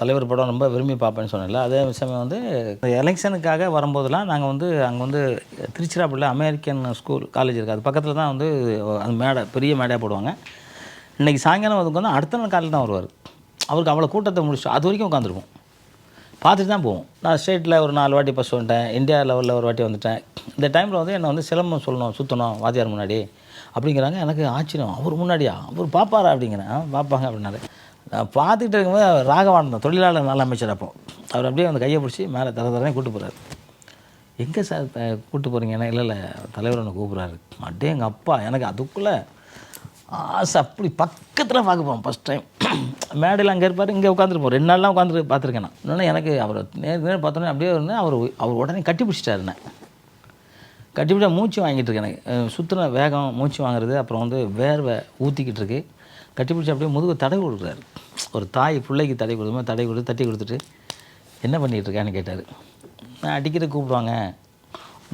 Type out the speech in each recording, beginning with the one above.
தலைவர் படம் ரொம்ப விரும்பி பார்ப்பேன்னு சொன்னேன்ல. அதே சமயம் வந்து எலெக்ஷனுக்காக வரும்போதெல்லாம் நாங்கள் வந்து அங்கே வந்து திருச்சிராப்பள்ளியில் அமெரிக்கன் ஸ்கூல் காலேஜ் இருக்குது அது பக்கத்தில் தான் வந்து அந்த மேடை பெரிய மேடையாக போடுவாங்க. இன்றைக்கி சாயங்காலம் வந்து அடுத்த நாள் காலையில் தான் வருவார். அவருக்கு அவ்வளோ கூட்டத்தை முடிச்சு அது வரைக்கும் உட்காந்துருக்கும் பார்த்துட்டு தான் போவோம். நான் ஸ்டேட்டில் ஒரு நாலு வாட்டி பஸ் வந்துட்டேன். இந்தியா லெவலில் ஒரு வாட்டி வந்துட்டேன். இந்த டைமில் வந்து என்னை வந்து சிலம்பம் சொல்லணும் சுற்றணும் வாத்தியார் முன்னாடி அப்படிங்கிறாங்க. எனக்கு ஆச்சரியம். அவர் முன்னாடியா? அவர் பார்ப்பாரா அப்படிங்கிறேன். பார்ப்பாங்க அப்படின்னாரு. நான் பார்த்துக்கிட்டு இருக்கும்போது ராகவானந்தம் தொழிலாளர் நல அமைச்சர் அப்போ. அவர் அப்படியே வந்து கையை பிடிச்சி மேலே தர தரனே கூப்பிட்டு போகிறாரு எங்கே சார் கூப்பிட்டு கூட்டு போகிறீங்கன்னா இல்லை இல்லை தலைவர் ஒன்று கூப்பிட்றாரு. அப்படியே எங்கள் அப்பா எனக்கு அதுக்குள்ளே ஆசை. அப்படி பக்கத்தில் பார்க்க போகிறோம் ஃபஸ்ட் டைம் மேடையில் அங்கே இருப்பார் இங்கே உட்காந்துருப்போம் ரெண்டு நாள்லாம் உட்காந்து பார்த்துருக்கேன் நான். இன்னொன்று எனக்கு அவர் நேர் நேர் பார்த்தோன்னே அப்படியே ஒன்று அவர் அவர் உடனே கட்டி பிடிச்சிட்டாரு என்ன. பிடிச்சா மூச்சு வாங்கிட்டு இருக்கேன் எனக்கு. சுற்றுன வேகம் மூச்சு வாங்குறது அப்புறம் வந்து வேர்வை ஊற்றிக்கிட்டு இருக்கு. கட்டி பிடிச்சி அப்படியே முதுகு தடை கொடுக்குறாரு ஒரு தாய் பிள்ளைக்கு தடை கொடுக்குமா தடவி கொடுத்து தட்டி கொடுத்துட்டு என்ன பண்ணிகிட்டு இருக்கான்னு கேட்டார். நான் அடிக்கடி கூப்பிடுவாங்க.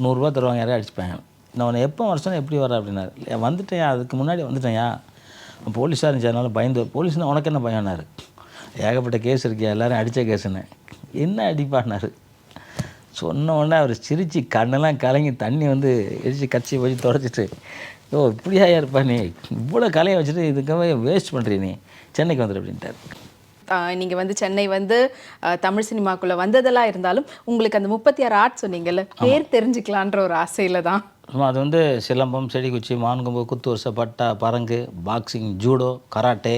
நூறுரூவா தருவாங்க யாரையும் அடிச்சுப்பேன். நான் உன்னை எப்போ வருஷம் எப்படி வர அப்படின்னாரு. "இல்ல, வந்துட்டேன்யா அதுக்கு முன்னாடி வந்துட்டேன்யா போலீஸாக இருந்துச்சு அதனால் பயந்து போலீஸ்னால் உனக்கு என்ன பயம்னாரு ஏகப்பட்ட கேஸ் இருக்கியா எல்லோரும் அடித்த கேஸுன்னு. என்ன அடிப்பான்னாரு சொன்ன உடனே அவர் சிரித்து கண்ணெல்லாம் கலங்கி தண்ணி வந்து எரிச்சு கச்சி போய் தொடச்சிட்டு ஓ இப்படியா இருப்பா நீ? இவ்வளோ கலையை வச்சுட்டு இதுக்காக வேஸ்ட் பண்ணுறீ நீ? சென்னைக்கு வந்துடு அப்படின்ட்டார். ஆஹ் நீங்க வந்து சென்னை வந்து தமிழ் சினிமாக்குள்ள வந்ததெல்லாம் இருந்தாலும் உங்களுக்கு அந்த முப்பத்தி ஆறு ஆர்ட் சொன்னீங்கல்ல பேர் தெரிஞ்சுக்கலான்ற ஒரு ஆசையில தான். சும்மா அது வந்து சிலம்பம் செடிக்குச்சி மான்கொம்பு குத்து வருஷ பட்டா பரங்கு பாக்ஸிங் ஜூடோ கராட்டே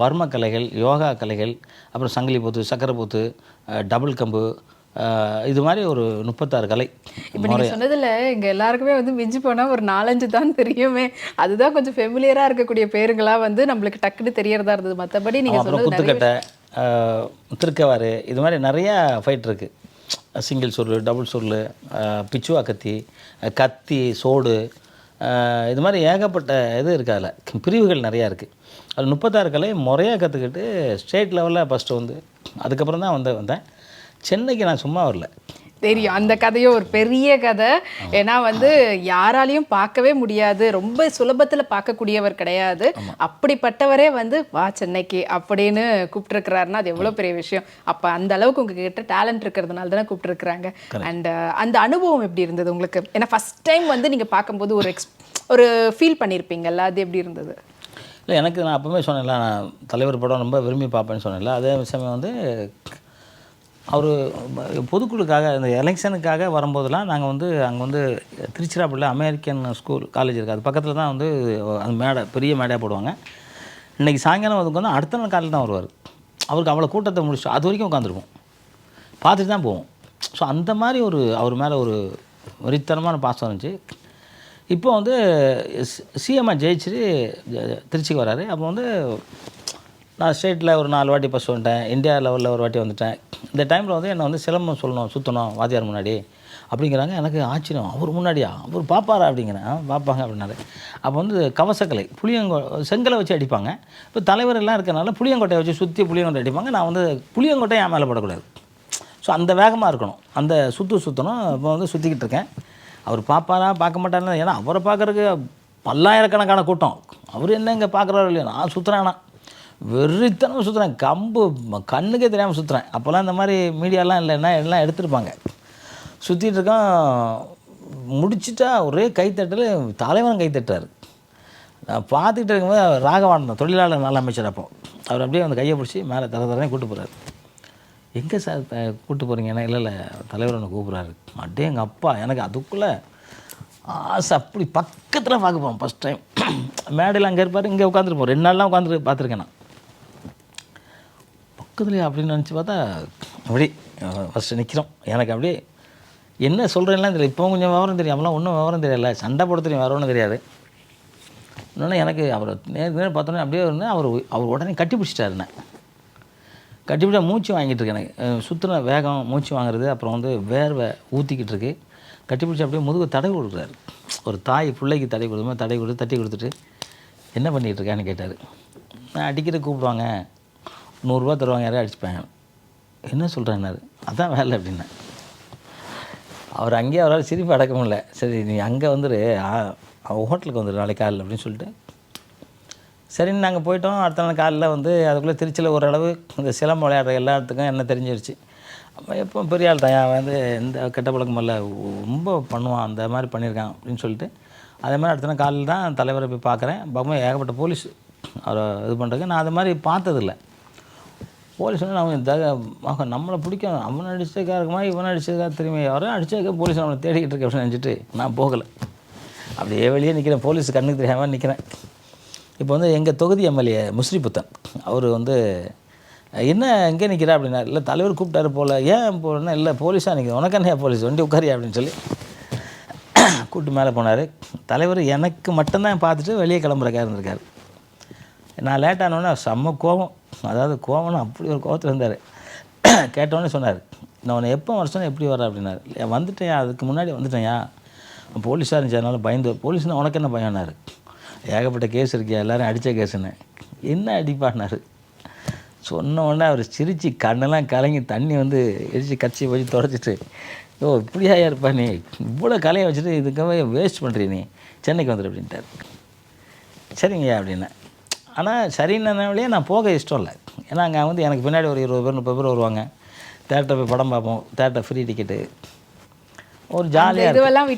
வர்ம கலைகள் யோகா கலைகள் அப்புறம் சங்கிலி பூத்து சக்கரை பூத்து டபுள் கம்பு இது மாதிரி ஒரு முப்பத்தாறு கலை இப்போ நீங்க சொன்னதுல எங்க எல்லாருக்குமே வந்து மிஞ்சி போனா ஒரு நாலஞ்சு தான் தெரியுமே. அதுதான் கொஞ்சம் ஃபெமிலியரா இருக்கக்கூடிய பேருங்களா வந்து நம்மளுக்கு டக்குன்னு தெரியறதா இருந்தது. மத்தபடி நீங்க அப்புறம் குத்துக்கட்டை திருக்கவாறு இது மாதிரி நிறையா ஃபைட் இருக்குது சிங்கிள் சுருள் டபுள் சுருள் பிச்சுவா கத்தி கத்தி சோடு இது மாதிரி ஏகப்பட்ட இது இருக்கு அதில். பிரிவுகள் நிறையா இருக்குது அது முப்பத்தாறு கலை முறையாக கற்றுக்கிட்டு ஸ்டேட் லெவலில் ஃபஸ்ட்டு வந்து அதுக்கப்புறம் தான் வந்து வந்தேன். சென்னைக்கு நான் சும்மா வரல. தெரியும். அந்த கதையும் ஒரு பெரிய கதை. ஏன்னா வந்து யாராலையும் பார்க்கவே முடியாது. ரொம்ப சுலபத்துல பார்க்கக்கூடியவர் கிடையாது. அப்படிப்பட்டவரே வந்து வா சென்னைக்கு அப்படின்னு கூப்பிட்டுருக்கிறாருன்னா அது எவ்வளவு பெரிய விஷயம். அப்ப அந்த அளவுக்கு உங்ககிட்ட டேலண்ட் இருக்கிறதுனால தானே கூப்பிட்டுருக்குறாங்க. அண்ட் அந்த அனுபவம் எப்படி இருந்தது உங்களுக்கு? ஏன்னா ஃபர்ஸ்ட் டைம் வந்து நீங்க பார்க்கும்போது ஒரு எக்ஸ் ஒரு ஃபீல் பண்ணியிருப்பீங்கல்ல அது எப்படி இருந்தது? இல்லை எனக்கு நான் அப்போவே சொன்னேன்ல நான் தலைவர் படம் ரொம்ப விரும்பி பார்ப்பேன்னு சொன்னேன்ல. அதே சமயம் வந்து அவர் பொதுக்குழுக்காக இந்த எலெக்ஷனுக்காக வரும்போதெல்லாம் நாங்கள் வந்து அங்கே வந்து திருச்சிராப்பள்ளியில் அமெரிக்கன் ஸ்கூல் காலேஜ் இருக்குது அது பக்கத்தில் தான் வந்து அந்த மேடை பெரிய மேடையாக போடுவாங்க. இன்றைக்கி சாயங்காலம் அதுக்கு வந்து அடுத்த நாள் காலையில் தான் வருவார். அவருக்கு அவ்வளோ கூட்டத்தை முடிச்சு அது வரைக்கும் உட்காந்துருப்போம் பார்த்துட்டு தான் போவோம். ஸோ அந்த மாதிரி ஒரு அவர் மேலே ஒரு வெறித்தனமான பாசம் இருந்துச்சு. இப்போ வந்து சிஎம்ஐ ஜெயிச்சு திருச்சிக்கு வராரு. அப்போ வந்து நான் ஸ்டேட்டில் ஒரு நாலு வாட்டி பஸ் வந்துட்டேன். இந்தியா லெவலில் ஒரு வாட்டி வந்துட்டேன். இந்த டைமில் வந்து என்னை வந்து சிலம்பம் சொல்லணும் சுற்றணும் வாத்தியார் முன்னாடி அப்படிங்கிறாங்க. எனக்கு ஆச்சரியம். அவர் முன்னாடியா? அவர் பார்ப்பாரா அப்படிங்கிறேன். பார்ப்பாங்க அப்படின்னாரு. அப்போ வந்து கவசக்கலை புளியங்கோ செங்கலை வச்சு அடிப்பாங்க. இப்போ தலைவர் எல்லாம் இருக்கிறனால புளியங்கொட்டையை வச்சு சுற்றி புளியங்கோட்டை அடிப்பாங்க. நான் வந்து புளியங்கொட்டை என் மேலே படக்கூடாது. ஸோ அந்த வேகமாக இருக்கணும். அந்த சுற்று சுற்றணும் இப்போ வந்து சுற்றிக்கிட்டு இருக்கேன். அவர் பார்ப்பாரா பார்க்க மாட்டாரா? ஏன்னா அவரை பார்க்குறக்கு பல்லாயிரக்கணக்கான கூட்டம். அவர் என்ன இங்கே பார்க்குறாரு இல்லையா? நான் சுற்றுறேன்னா வெறித்தனமாக சுற்றுறேன் கம்பு கண்ணுக்கே தெரியாமல் சுற்றுறேன் அப்போல்லாம் இந்த மாதிரி மீடியாலாம் இல்லைன்னா எல்லாம் எடுத்துருப்பாங்க. சுற்றிட்டு இருக்கோம். முடிச்சிட்டா ஒரே கைத்தட்டல் தலைவன் கைத்தட்டார் நான் பார்த்துக்கிட்டு இருக்கும்போது அவர் ராகவானந்தம் தொழிலாளர் நல்ல அமைச்சர் அப்போ. அவர் அப்படியே வந்து கையை பிடிச்சி மேலே தர தரனே கூப்பிட்டு போகிறாரு எங்கே சார் த- கூட்டு போகிறீங்கன்னா இல்லை இல்லை தலைவர் ஒன்று கூப்பிட்றாரு. அப்படியே எங்கள் அப்பா எனக்கு அதுக்குள்ளே ஆசை. அப்படி பக்கத்தில் பார்க்க போகிறோம் ஃபஸ்ட் டைம் மேடையில் அங்கே இருப்பார் இங்கே உட்காந்துருப்போம் ரெண்டு நாள்லாம் உட்காந்து பார்த்துருக்கேன் நான். பக்கத்துலேயே அப்படின்னு நினச்சி பார்த்தா அப்படி ஃபஸ்ட்டு நிற்கிறோம் எனக்கு அப்படியே என்ன சொல்கிறேன்லாம் தெரியல. இப்போ கொஞ்சம் விவரம் தெரியும். அப்போலாம் ஒன்றும் விவரம் தெரியல. சண்டை போட தெரியும். வேறு ஒன்றும் தெரியாது. இன்னொன்று எனக்கு அவர் நேர் நேர் பார்த்தோன்னே அப்படியே வந்து அவர் அவர் உடனே கட்டி பிடிச்சிட்டாரு என்ன. கட்டிப்பிட்டா மூச்சு வாங்கிட்டு இருக்கு எனக்கு. அஹ் வேகம் மூச்சு வாங்குறது அப்புறம் வந்து வேர்வை ஊற்றிக்கிட்டு இருக்கு. கட்டிப்பிடிச்சி அப்படியே முதுகு தடவி கொடுக்குறாரு. ஒரு தாய் பிள்ளைக்கு தடவி கொடுக்கும்போது தடை கொடுத்து தட்டி கொடுத்துட்டு என்ன பண்ணிகிட்டு இருக்கான்னு கேட்டார். நான் அடிக்கடி கூப்பிடுவாங்க. நூறுரூவா தருவாங்க யாரையும் அடிச்சுப்பேன் என்ன சொல்கிறேன்னாரு அதான் வேலை அப்படின்னேன் அவர் அங்கேயே அவரால் சிரிப்பு அடக்க முடியல. சரி நீ அங்கே வந்துரு அவன் ஹோட்டலுக்கு வந்துடு நாளைக்கு காலையில் அப்படின்னு சொல்லிட்டு. சரின்னு நாங்கள் போயிட்டோம். அடுத்த நாள் காலையில் வந்து அதுக்குள்ளே திருச்சியில் ஓரளவு இந்த சிலம்பம் விளையாடுற எல்லாத்துக்கும் என்ன தெரிஞ்சிருச்சு. அவன் எப்போ பெரிய ஆள் தான். வந்து எந்த கெட்ட பழக்கமும் இல்லை. ரொம்ப பண்ணுவான் அந்த மாதிரி பண்ணியிருக்கான் அப்படின்னு சொல்லிட்டு. அதே மாதிரி அடுத்த நாள் காலையில் தான் தலைவரை போய் பார்க்குறேன். பார்க்கும்போது ஏகப்பட்ட போலீஸ் அவரை இது பண்ணுறதுக்கு நான் அது மாதிரி பார்த்ததில்ல. போலீஸ் வந்து அவன் தக மகன் நம்மளை பிடிக்கும். அவன் அடிச்சதுக்காக இருக்குமா இவன் அடிச்சதுக்காக திரும்பி வரும் அடிச்சதுக்காக போலீஸ் நம்மளை தேடிக்கிட்டு இருக்க அப்படின்னு நினச்சிட்டு நான் போகலை. அப்படியே வெளியே நிற்கிறேன் போலீஸ் கண்ணுக்கு தெரியாமல் நிற்கிறேன் இப்போ வந்து எங்கள் தொகுதி எம்எல்ஏ முஸ்ரி புத்தன் அவர் வந்து என்ன எங்கே நிற்கிற அப்படின்னா இல்லை தலைவர் கூப்பிட்டாரு போல. ஏன் போலன்னா இல்லை போலீஸாக நிற்கிறேன் உனக்கு போலீஸ்? வண்டி உட்காரியா? அப்படின்னு சொல்லி கூப்பிட்டு மேலே போனார். தலைவர் எனக்கு மட்டும்தான் பார்த்துட்டு வெளியே கிளம்புறக்காக இருந்திருக்காரு. நான் லேட்டானோடனே செம்ம கோபம். அதாவது கோவம்னா அப்படி ஒரு கோவத்தில் இருந்தார். கேட்டோன்னே சொன்னார் நான் உன்னை எப்போ வர சொன்னேன் எப்படி வர அப்படின்னாரு. "இல்லையா, வந்துட்டேன் அதுக்கு முன்னாடி வந்துட்டேன்யா போலீஸாக இருந்துச்சு அதனால் பயந்து போலீஸ்னால் உனக்கு என்ன பயம்னாரு ஏகப்பட்ட கேஸ் இருக்கியா? எல்லோரும் அடித்த கேஸுன்னு. என்ன அடிப்பாடினாரு சொன்ன உடனே அவர் சிரித்து கண்ணெல்லாம் கலங்கி தண்ணி வந்து எரிச்சு கட்சி வச்சு தொடச்சிட்டு ஓ இப்படியா இருப்பா நீ? இவ்வளோ கலையை வச்சுட்டு இதுக்காக வேஸ்ட் பண்ணுறீ நீ. சென்னைக்கு வந்துடு அப்படின்ட்டார். சரிங்கய்யா அப்படின்னா ஆனால் சரின்னவளையே நான் போக இஷ்டம் இல்லை. ஏன்னா அங்கே வந்து எனக்கு பின்னாடி ஒரு இருபது பேர் முப்பது பேர் வருவாங்க. தேட்டர் போய் படம் பார்ப்போம். தேட்டர் ஃப்ரீ டிக்கெட்டு ஒரு ஜாலியாக இதுவெல்லாம்